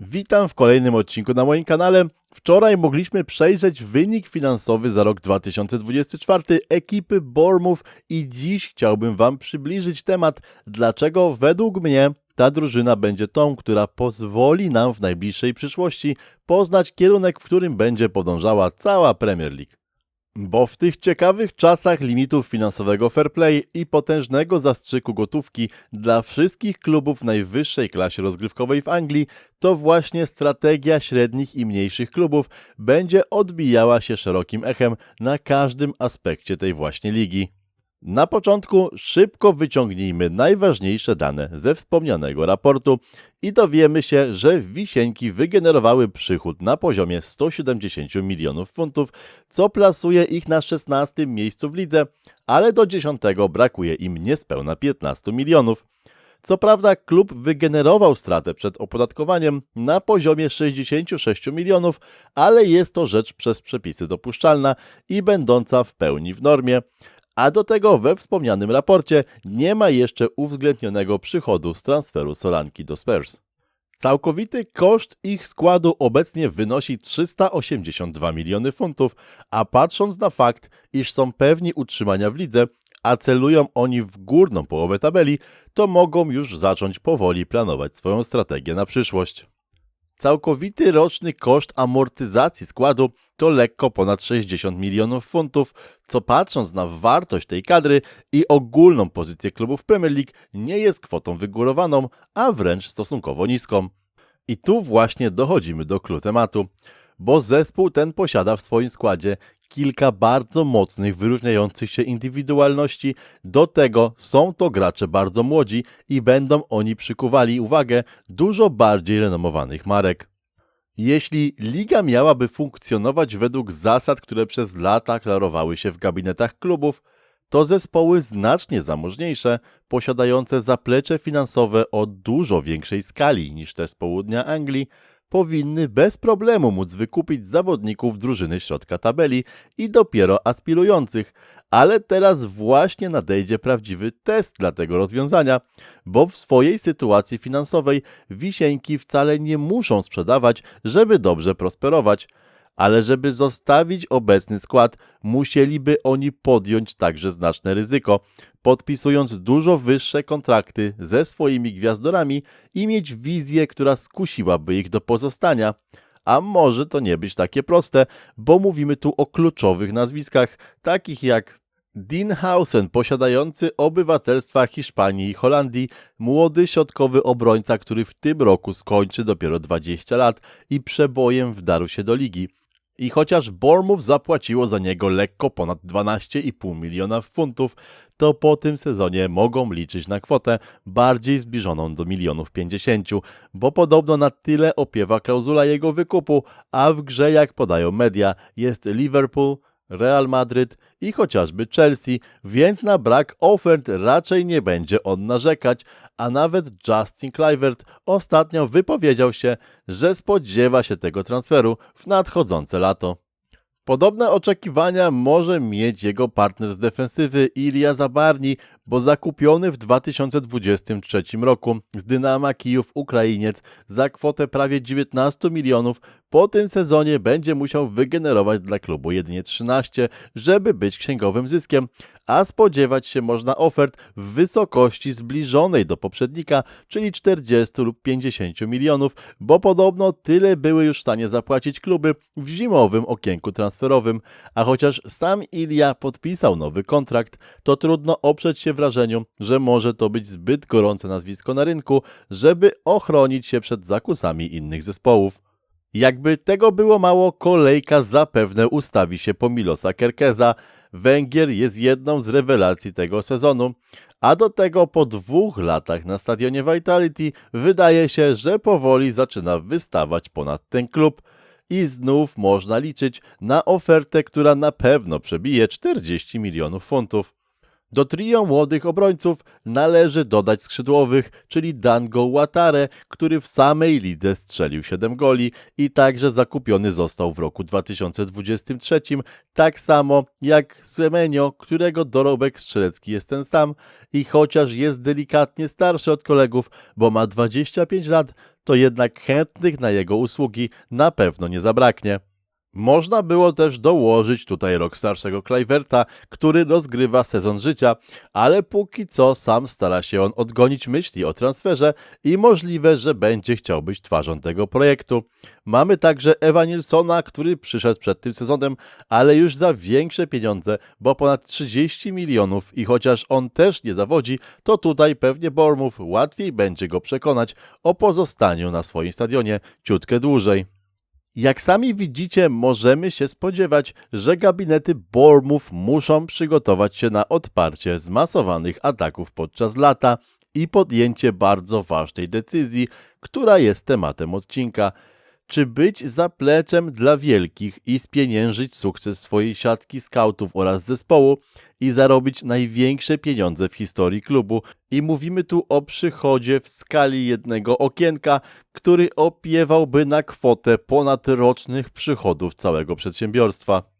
Witam w kolejnym odcinku na moim kanale. Wczoraj mogliśmy przejrzeć wynik finansowy za rok 2024 ekipy Bournemouth i dziś chciałbym Wam przybliżyć temat, dlaczego według mnie ta drużyna będzie tą, która pozwoli nam w najbliższej przyszłości poznać kierunek, w którym będzie podążała cała Premier League. Bo w tych ciekawych czasach limitów finansowego fair play i potężnego zastrzyku gotówki dla wszystkich klubów najwyższej klasie rozgrywkowej w Anglii, to właśnie strategia średnich i mniejszych klubów będzie odbijała się szerokim echem na każdym aspekcie tej właśnie ligi. Na początku szybko wyciągnijmy najważniejsze dane ze wspomnianego raportu i dowiemy się, że Wisieńki wygenerowały przychód na poziomie 170 milionów funtów, co plasuje ich na 16 miejscu w lidze, ale do 10 brakuje im niespełna 15 milionów. Co prawda klub wygenerował stratę przed opodatkowaniem na poziomie 66 milionów, ale jest to rzecz przez przepisy dopuszczalna i będąca w pełni w normie a do tego we wspomnianym raporcie nie ma jeszcze uwzględnionego przychodu z transferu Solanki do Spurs. Całkowity koszt ich składu obecnie wynosi 382 miliony funtów, a patrząc na fakt, iż są pewni utrzymania w lidze, a celują oni w górną połowę tabeli, to mogą już zacząć powoli planować swoją strategię na przyszłość. Całkowity roczny koszt amortyzacji składu to lekko ponad 60 milionów funtów, co patrząc na wartość tej kadry i ogólną pozycję klubów Premier League nie jest kwotą wygórowaną, a wręcz stosunkowo niską. I tu właśnie dochodzimy do klu tematu, bo zespół ten posiada w swoim składzie kilka bardzo mocnych, wyróżniających się indywidualności. Do tego są to gracze bardzo młodzi i będą oni przykuwali uwagę dużo bardziej renomowanych marek. Jeśli liga miałaby funkcjonować według zasad, które przez lata klarowały się w gabinetach klubów, to zespoły znacznie zamożniejsze, posiadające zaplecze finansowe o dużo większej skali niż te z południa Anglii, powinny bez problemu móc wykupić zawodników drużyny środka tabeli i dopiero aspirujących, ale teraz właśnie nadejdzie prawdziwy test dla tego rozwiązania, bo w swojej sytuacji finansowej Wisieńki wcale nie muszą sprzedawać, żeby dobrze prosperować, ale żeby zostawić obecny skład, musieliby oni podjąć także znaczne ryzyko, podpisując dużo wyższe kontrakty ze swoimi gwiazdorami i mieć wizję, która skusiłaby ich do pozostania. A może to nie być takie proste, bo mówimy tu o kluczowych nazwiskach, takich jak Dean Hausen, posiadający obywatelstwa Hiszpanii i Holandii, młody środkowy obrońca, który w tym roku skończy dopiero 20 lat i przebojem wdarł się do ligi. I chociaż Bournemouth zapłaciło za niego lekko ponad 12,5 miliona funtów, to po tym sezonie mogą liczyć na kwotę bardziej zbliżoną do milionów 50, bo podobno na tyle opiewa klauzula jego wykupu, a w grze, jak podają media, jest Liverpool, Real Madryt i chociażby Chelsea, więc na brak ofert raczej nie będzie on narzekać, a nawet Justin Kluivert ostatnio wypowiedział się, że spodziewa się tego transferu w nadchodzące lato. Podobne oczekiwania może mieć jego partner z defensywy Ilia Zabarni, bo zakupiony w 2023 roku z Dynama Kijów Ukrainiec za kwotę prawie 19 milionów po tym sezonie będzie musiał wygenerować dla klubu jedynie 13, żeby być księgowym zyskiem, a spodziewać się można ofert w wysokości zbliżonej do poprzednika, czyli 40 lub 50 milionów, bo podobno tyle były już w stanie zapłacić kluby w zimowym okienku transferowym, a chociaż sam Ilia podpisał nowy kontrakt, to trudno oprzeć się wrażeniu, że może to być zbyt gorące nazwisko na rynku, żeby ochronić się przed zakusami innych zespołów. Jakby tego było mało, kolejka zapewne ustawi się po Milosa Kerkeza. Węgier jest jedną z rewelacji tego sezonu, a do tego po dwóch latach na stadionie Vitality wydaje się, że powoli zaczyna wystawać ponad ten klub i znów można liczyć na ofertę, która na pewno przebije 40 milionów funtów. Do trio młodych obrońców należy dodać skrzydłowych, czyli Dango Watare, który w samej lidze strzelił 7 goli i także zakupiony został w roku 2023, tak samo jak Semenio, którego dorobek strzelecki jest ten sam i chociaż jest delikatnie starszy od kolegów, bo ma 25 lat, to jednak chętnych na jego usługi na pewno nie zabraknie. Można było też dołożyć tutaj rok starszego Kluiverta, który rozgrywa sezon życia, ale póki co sam stara się on odgonić myśli o transferze i możliwe, że będzie chciał być twarzą tego projektu. Mamy także Ewa Nilsona, który przyszedł przed tym sezonem, ale już za większe pieniądze, bo ponad 30 milionów i chociaż on też nie zawodzi, to tutaj pewnie Bournemouth łatwiej będzie go przekonać o pozostaniu na swoim stadionie ciutkę dłużej. Jak sami widzicie, możemy się spodziewać, że gabinety Bournemouth muszą przygotować się na odparcie zmasowanych ataków podczas lata i podjęcie bardzo ważnej decyzji, która jest tematem odcinka. Czy być zapleczem dla wielkich i spieniężyć sukces swojej siatki skautów oraz zespołu i zarobić największe pieniądze w historii klubu? I mówimy tu o przychodzie w skali jednego okienka, który opiewałby na kwotę ponadrocznych przychodów całego przedsiębiorstwa.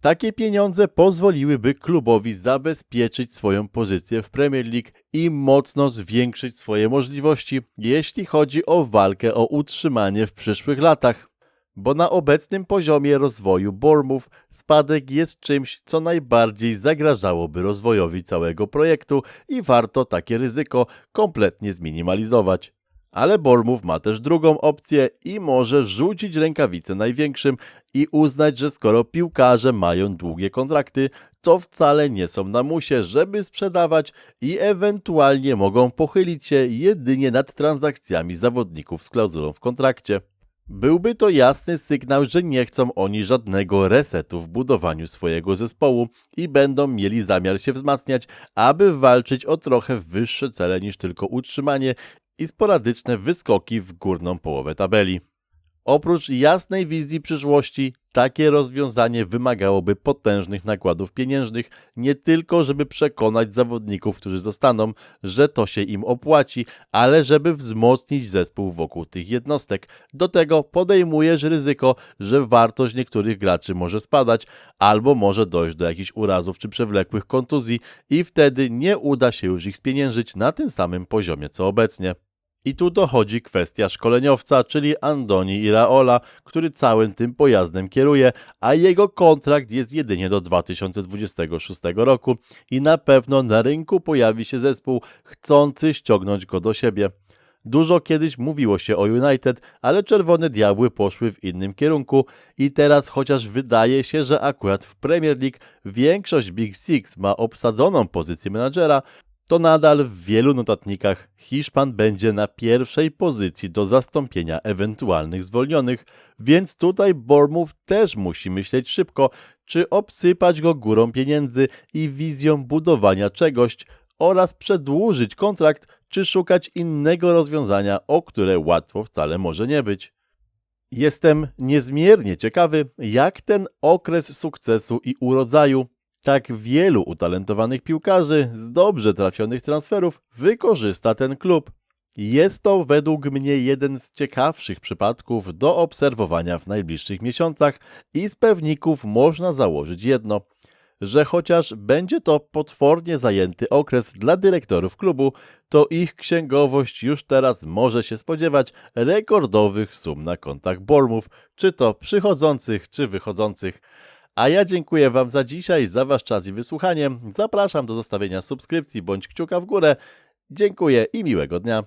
Takie pieniądze pozwoliłyby klubowi zabezpieczyć swoją pozycję w Premier League i mocno zwiększyć swoje możliwości, jeśli chodzi o walkę o utrzymanie w przyszłych latach. Bo na obecnym poziomie rozwoju Bournemouth spadek jest czymś, co najbardziej zagrażałoby rozwojowi całego projektu i warto takie ryzyko kompletnie zminimalizować. Ale Bournemouth ma też drugą opcję i może rzucić rękawice największym i uznać, że skoro piłkarze mają długie kontrakty, to wcale nie są na musie, żeby sprzedawać i ewentualnie mogą pochylić się jedynie nad transakcjami zawodników z klauzulą w kontrakcie. Byłby to jasny sygnał, że nie chcą oni żadnego resetu w budowaniu swojego zespołu i będą mieli zamiar się wzmacniać, aby walczyć o trochę wyższe cele niż tylko utrzymanie i sporadyczne wyskoki w górną połowę tabeli. Oprócz jasnej wizji przyszłości, takie rozwiązanie wymagałoby potężnych nakładów pieniężnych, nie tylko żeby przekonać zawodników, którzy zostaną, że to się im opłaci, ale żeby wzmocnić zespół wokół tych jednostek. Do tego podejmujesz ryzyko, że wartość niektórych graczy może spadać, albo może dojść do jakichś urazów czy przewlekłych kontuzji i wtedy nie uda się już ich spieniężyć na tym samym poziomie co obecnie. I tu dochodzi kwestia szkoleniowca, czyli Andoni Iraola, który całym tym pojazdem kieruje, a jego kontrakt jest jedynie do 2026 roku i na pewno na rynku pojawi się zespół chcący ściągnąć go do siebie. Dużo kiedyś mówiło się o United, ale czerwone diabły poszły w innym kierunku i teraz chociaż wydaje się, że akurat w Premier League większość Big Six ma obsadzoną pozycję menadżera, to nadal w wielu notatnikach Hiszpan będzie na pierwszej pozycji do zastąpienia ewentualnych zwolnionych, więc tutaj Bournemouth też musi myśleć szybko, czy obsypać go górą pieniędzy i wizją budowania czegoś oraz przedłużyć kontrakt, czy szukać innego rozwiązania, o które łatwo wcale może nie być. Jestem niezmiernie ciekawy, jak ten okres sukcesu i urodzaju tak wielu utalentowanych piłkarzy z dobrze trafionych transferów wykorzysta ten klub. Jest to według mnie jeden z ciekawszych przypadków do obserwowania w najbliższych miesiącach i z pewników można założyć jedno, że chociaż będzie to potwornie zajęty okres dla dyrektorów klubu, to ich księgowość już teraz może się spodziewać rekordowych sum na kontach Bormów, czy to przychodzących, czy wychodzących. A ja dziękuję Wam za dzisiaj, za Wasz czas i wysłuchanie. Zapraszam do zostawienia subskrypcji bądź kciuka w górę. Dziękuję i miłego dnia.